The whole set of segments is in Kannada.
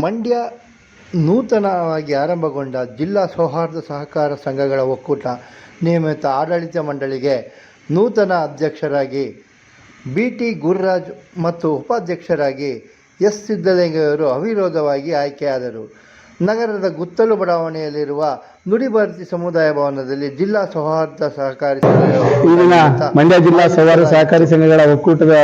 ಮಂಡ್ಯ ನೂತನವಾಗಿ ಆರಂಭಗೊಂಡ ಜಿಲ್ಲಾ ಸೌಹಾರ್ದ ಸಹಕಾರ ಸಂಘಗಳ ಒಕ್ಕೂಟ ನಿಯಮಿತ ಆಡಳಿತ ಮಂಡಳಿಗೆ ನೂತನ ಅಧ್ಯಕ್ಷರಾಗಿ ಬಿ ಟಿ ಗುರುರಾಜ್ ಮತ್ತು ಉಪಾಧ್ಯಕ್ಷರಾಗಿ ಎಸ್ ಸಿದ್ದಲಿಂಗಯ್ಯವರು ಅವಿರೋಧವಾಗಿ ಆಯ್ಕೆಯಾದರು. ನಗರದ ಗುತ್ತಲು ಬಡಾವಣೆಯಲ್ಲಿರುವ ನುಡಿಭಾರತಿ ಸಮುದಾಯ ಭವನದಲ್ಲಿ ಜಿಲ್ಲಾ ಸೌಹಾರ್ದ ಸಹಕಾರಿ ಸಂಘಗಳ ಮಂಡ್ಯ ಜಿಲ್ಲಾ ಸೌಹಾರ್ದ ಸಹಕಾರಿ ಸಂಘಗಳ ಒಕ್ಕೂಟದ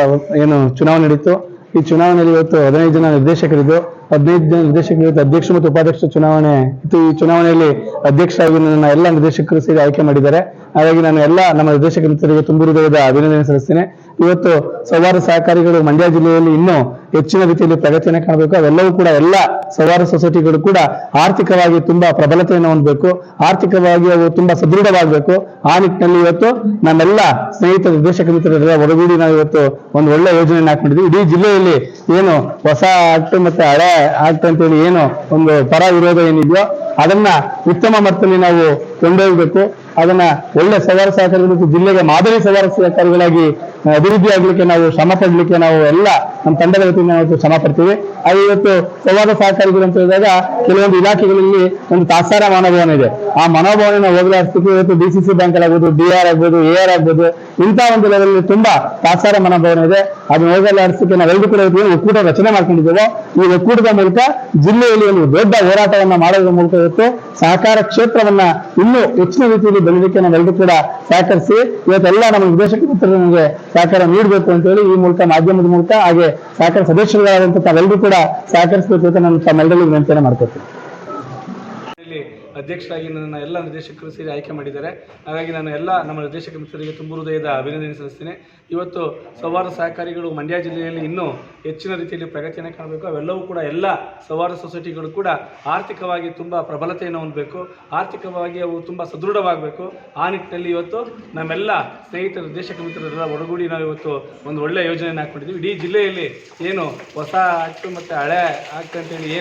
ಏನು ಚುನಾವಣೆ ನಡೀತು. ಈ ಚುನಾವಣೆಯಲ್ಲಿ ಇವತ್ತು ಹದಿನೈದು ಜನ ನಿರ್ದೇಶಕರಿದ್ದು ಹದಿನೈದು ಜನ ಅಧ್ಯಕ್ಷ ಮತ್ತು ಉಪಾಧ್ಯಕ್ಷ ಚುನಾವಣೆ ಇತ್ತು. ಈ ಚುನಾವಣೆಯಲ್ಲಿ ಅಧ್ಯಕ್ಷರಾಗಿ ನನ್ನ ಎಲ್ಲ ನಿರ್ದೇಶಕರು ಸೇರಿ ಆಯ್ಕೆ ಮಾಡಿದ್ದಾರೆ. ಹಾಗಾಗಿ ನಾನು ಎಲ್ಲ ನಮ್ಮ ನಿರ್ದೇಶಕ ಮಿತ್ರರಿಗೆ ತುಂಬು ಹೃದಯದ ಅಭಿನಂದನೆ ಸಲ್ಲಿಸ್ತೇನೆ. ಇವತ್ತು ಸವಾರ ಸಹಕಾರಿಗಳು ಮಂಡ್ಯ ಜಿಲ್ಲೆಯಲ್ಲಿ ಇನ್ನೂ ಹೆಚ್ಚಿನ ರೀತಿಯಲ್ಲಿ ಪ್ರಗತಿಯನ್ನು ಕಾಣಬೇಕು. ಅವೆಲ್ಲವೂ ಕೂಡ ಎಲ್ಲ ಸವಾರ ಸೊಸೈಟಿಗಳು ಕೂಡ ಆರ್ಥಿಕವಾಗಿ ತುಂಬಾ ಪ್ರಬಲತೆಯನ್ನು ಹೊಂದಬೇಕು. ಆರ್ಥಿಕವಾಗಿ ಅವು ತುಂಬಾ ಸದೃಢವಾಗಬೇಕು. ಆ ನಿಟ್ಟಿನಲ್ಲಿ ಇವತ್ತು ನಮ್ಮೆಲ್ಲ ಸ್ನೇಹಿತ ನಿರ್ದೇಶಕ ಮಿತ್ರರೆಲ್ಲ ಒಳಗೂಡಿ ನಾವು ಇವತ್ತು ಒಂದು ಒಳ್ಳೆ ಯೋಜನೆಯನ್ನು ಹಾಕೊಂಡಿದ್ವಿ ಇಡೀ ಜಿಲ್ಲೆಯಲ್ಲಿ ಏನು ಹೊಸ ಆಕ್ಟ್ ಮತ್ತೆ ಹಳೆ ಆಕ್ಟ್ ಅಂತೇಳಿ ಏನು ಒಂದು ಪರ ವಿರೋಧ ಏನಿದೆಯೋ ಅದನ್ನ ಉತ್ತಮ ಮಟ್ಟದಲ್ಲಿ ನಾವು ಕೊಂಡೊಯ್ಯಬೇಕು ಅದನ್ನ ಒಳ್ಳೆ ಸವಾರ ಸಹಕಾರಿಗಳು ಜಿಲ್ಲೆಗೆ ಮಾದರಿ ಸವಾರ ಸಹಕಾರಿಗಳಾಗಿ, ಅಭಿವೃದ್ಧಿ ಆಗ್ಲಿಕ್ಕೆ ನಾವು ಶ್ರಮ ಪಡ್ಲಿಕ್ಕೆ ನಾವು ಎಲ್ಲ ನಮ್ಮ ತಂಡದ ವತಿಯಿಂದ ನಾವು ಶ್ರಮ ಪಡ್ತೀವಿ. ಇವತ್ತು ಸವಾರ ಸಹಕಾರಿಗಳು ಅಂತ ಹೇಳಿದಾಗ ಕೆಲವೊಂದು ಇಲಾಖೆಗಳಲ್ಲಿ ಒಂದು ತಾತ್ಸಾರ ಮನೋಭಾವನೆ ಇದೆ. ಆ ಮನೋಭಾವನೆ ಹೋಗಲಾಡಿಸಲಿಕ್ಕೆ ಇವತ್ತು ಡಿ ಸಿ ಸಿ ಬ್ಯಾಂಕ್ ಆಗ್ಬೋದು ಡಿ ಆರ್ ಆಗ್ಬೋದು, ಎ ಆರ್ ಆಗ್ಬೋದು, ಇಂಥ ಒಂದು ಲೆವೆಲ್ ತುಂಬಾ ತಾತ್ಸಾರ ಮನೋಭಾವನೆ ಇದೆ. ಅದನ್ನ ಹೋಗಲಾಡಿಸಲಿಕ್ಕೆ ನಾವೆಲ್ಲರೂ ಕೂಡ ಇವತ್ತು ಒಕ್ಕೂಟ ರಚನೆ ಮಾಡ್ಕೊಂಡಿದ್ದೇವೆ. ಈ ಒಕ್ಕೂಟದ ಮೂಲಕ ಜಿಲ್ಲೆಯಲ್ಲಿ ಒಂದು ದೊಡ್ಡ ಹೋರಾಟವನ್ನ ಮಾಡೋದ್ರ ಮೂಲಕ ಇವತ್ತು ಸಹಕಾರ ಕ್ಷೇತ್ರವನ್ನ ಇನ್ನೂ ಹೆಚ್ಚಿನ ರೀತಿಯಲ್ಲಿ ಬೆಳೆಯಲಿಕ್ಕೆ ನಾವೆಲ್ಲರೂ ಕೂಡ ಸಹಕರಿಸಿ ಇವತ್ತೆಲ್ಲ ನಮ್ಮ ವಿದೇಶಕ್ಕೆ ನಮಗೆ ಸಹಕಾರ ನೀಡಬೇಕು ಅಂತ ಹೇಳಿ ಈ ಮೂಲಕ ಮಾಧ್ಯಮದ ಮೂಲಕ ಹಾಗೆ ಸಹಕಾರ ಸದಸ್ಯರುಗಳಾದಂತಹ ತಾವೆಲ್ಲರೂ ಕೂಡ ಸಹಕರಿಸಬೇಕು ಅಂತ ನಾನು ತಮ್ಮೆಲ್ಲರಿಗೂ ವಿನಂತಿಯನ್ನು ಮಾಡ್ಕೊತೀನಿ ಅಧ್ಯಕ್ಷರಾಗಿ ನನ್ನ ಎಲ್ಲ ನಿರ್ದೇಶಕರು ಸೇರಿ ಆಯ್ಕೆ ಮಾಡಿದ್ದಾರೆ. ಹಾಗಾಗಿ ನಾನು ಎಲ್ಲ ನಮ್ಮ ನಿರ್ದೇಶಕ ಮಿತ್ರರಿಗೆ ತುಂಬ ಹೃದಯದ ಅಭಿನಂದನೆ ಸಲ್ಲಿಸ್ತೇನೆ. ಇವತ್ತು ಸವಾರ ಸಹಕಾರಿಗಳು ಮಂಡ್ಯ ಜಿಲ್ಲೆಯಲ್ಲಿ ಇನ್ನೂ ಹೆಚ್ಚಿನ ರೀತಿಯಲ್ಲಿ ಪ್ರಗತಿಯನ್ನು ಕಾಣಬೇಕು. ಅವೆಲ್ಲವೂ ಕೂಡ ಎಲ್ಲ ಸವಾರ ಸೊಸೈಟಿಗಳು ಕೂಡ ಆರ್ಥಿಕವಾಗಿ ತುಂಬ ಪ್ರಬಲತೆಯನ್ನು ಹೊಂದಬೇಕು. ಆರ್ಥಿಕವಾಗಿ ಅವು ತುಂಬ ಸದೃಢವಾಗಬೇಕು. ಆ ನಿಟ್ಟಿನಲ್ಲಿ ಇವತ್ತು ನಮ್ಮೆಲ್ಲ ಸ್ನೇಹಿತ ನಿರ್ದೇಶಕ ಮಿತ್ರರೆಲ್ಲ ಒಡಗೂಡಿ ನಾವು ಇವತ್ತು ಒಂದು ಒಳ್ಳೆಯ ಯೋಜನೆಯನ್ನು ಹಾಕ್ಕೊಂಡಿದ್ದೀವಿ ಇಡೀ ಜಿಲ್ಲೆಯಲ್ಲಿ ಏನು ಹೊಸ ಆಕ್ಟ್ ಮತ್ತು ಹಳೆ ಆಕ್ಟ್ ಅಂತೇಳಿ ಏನು